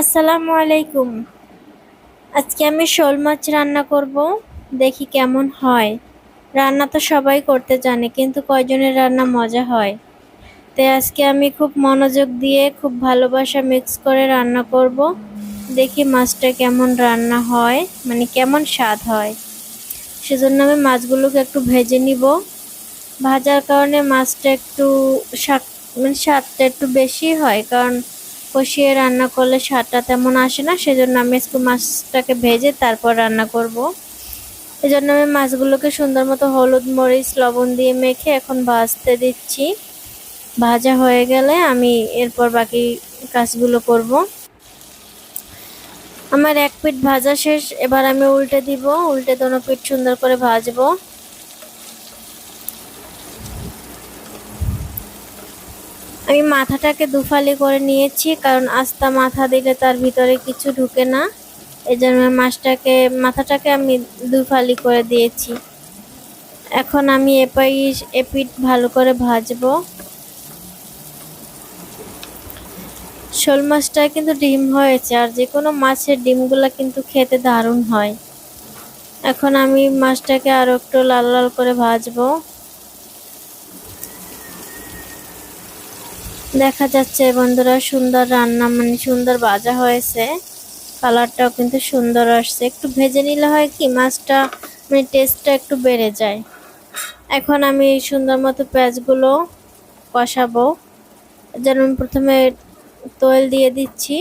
আসসালামু আলাইকুম। আজকে আমি শোল মাছ রান্না করব, দেখি কেমন হয়। রান্না তো সবাই করতে জানে, কিন্তু কয়জনের রান্না মজা হয়? তাই আজকে আমি খুব মনোযোগ দিয়ে, খুব ভালোবাসা মিক্স করে রান্না করব, দেখি মাছটা কেমন রান্না হয় মানে কেমন স্বাদ হয়। সেজন্য আমি মাছগুলোকে একটু ভেজে নিব। ভাজার কারণে মাছটা একটু মানে স্বাদটা একটু বেশি হয়, কারণ কষিয়ে রান্না করলে স্বাদটা তেমন আসে না, সেজন্য আমি একটু মাছটাকে ভেজে তারপর রান্না করব। এই জন্য আমি মাছগুলোকে সুন্দর মতো হলুদ মরিচ, লবণ দিয়ে মেখে এখন ভাজতে দিচ্ছি ভাজা হয়ে গেলে আমি এরপর বাকি কাজগুলো করব। আমার এক পিঠ ভাজা শেষ, এবার আমি উল্টে দিব, উল্টে দোনো পিঠ সুন্দর করে ভাজবো আমি মাথাটাকে দুফালি করে নিয়েছি, কারণ আস্তা মাথা দিলে তার ভিতরে কিছু ঢুকে না। এই জন্য মাছটাকে, মাথাটাকে আমি দুফালি করে দিয়েছি। এখন আমি এপাই এপিট ভালো করে ভাজবো। শোল মাছটা কিন্তু ডিম হয়েছে, আর যে কোনো মাছের ডিমগুলো কিন্তু খেতে দারুণ হয়। এখন আমি মাছটাকে আরও একটু লাল লাল করে ভাজবো। দেখা যাচ্ছে বন্ধুরা, সুন্দর রান্না মানে সুন্দর ভাজা হয়েছে। কালারটাও কিন্তু সুন্দর আসছে। একটু ভেজে নিলে হয় কি, মাছটা মানে টেস্টটা একটু বেড়ে যায়। এখন আমি সুন্দর মতো পেঁয়াজগুলো কষাবো। যেন প্রথমে তৈল দিয়ে দিচ্ছি।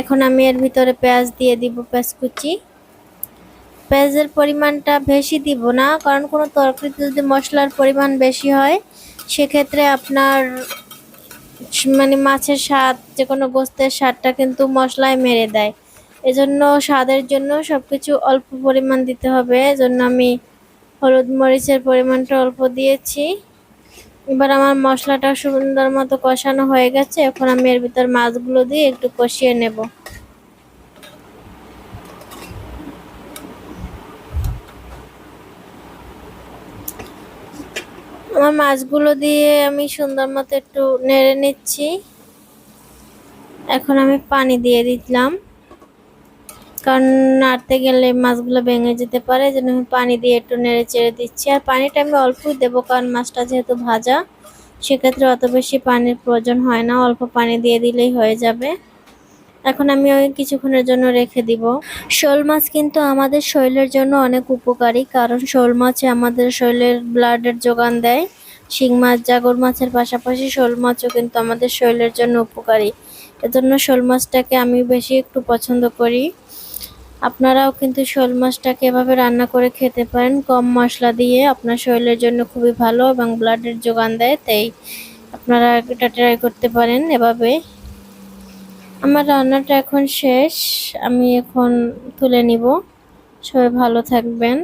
এখন আমি এর ভিতরে পেঁয়াজ দিয়ে দিব, পেঁয়াজ কুচি। পেঁয়াজের পরিমাণটা বেশি দিব না, কারণ কোনো তরকারিতে যদি মশলার পরিমাণ বেশি হয় সেক্ষেত্রে আপনার মানে মাছের স্বাদ যে কোনো গোস্তের স্বাদটা কিন্তু মশলায় মেরে দেয়। এজন্য স্বাদের জন্য সব কিছু অল্প পরিমাণ দিতে হবে। এজন্য আমি হলুদ মরিচের পরিমাণটা অল্প দিয়েছি। এবার আমার মশলাটা সুন্দর মতো কষানো হয়ে গেছে। এখন আমি এর ভিতর মাছগুলো দিয়ে একটু কষিয়ে নেব। আমার মাছগুলো দিয়ে আমি সুন্দর মতো একটু নেড়ে নিচ্ছি। এখন আমি পানি দিয়ে দিলাম। কারণ নাড়তে গেলে মাছগুলো ভেঙে যেতে পারে যেন আমি পানি দিয়ে একটু নেড়ে চেড়ে দিচ্ছি। আর পানিটা আমি অল্পই দেবো, কারণ মাছটা যেহেতু ভাজা, সেক্ষেত্রে অত বেশি পানির প্রয়োজন হয় না। অল্প পানি দিয়ে দিলেই হয়ে যাবে। এখন আমি ওই কিছুক্ষণের জন্য রেখে দিব। শোল মাছ কিন্তু আমাদের শরীরের জন্য অনেক উপকারী, কারণ শোল মাছে আমাদের শরীরের ব্লাডের যোগান দেয়। শিং মাছ, জাগর মাছের পাশাপাশি শোল মাছও কিন্তু আমাদের শরীরের জন্য উপকারী। এজন্য শোল মাছটাকে আমি বেশি একটু পছন্দ করি। আপনারাও কিন্তু শোল মাছটাকে এভাবে রান্না করে খেতে পারেন। কম মশলা দিয়ে আপনার শরীরের জন্য খুবই ভালো এবং ব্লাডের যোগান দেয়, তাই আপনারা এটা ট্রাই করতে পারেন এভাবে। আমার রান্নাটা এখন শেষ। আমি এখন তুলে নিব। সবাই ভালো থাকবেন।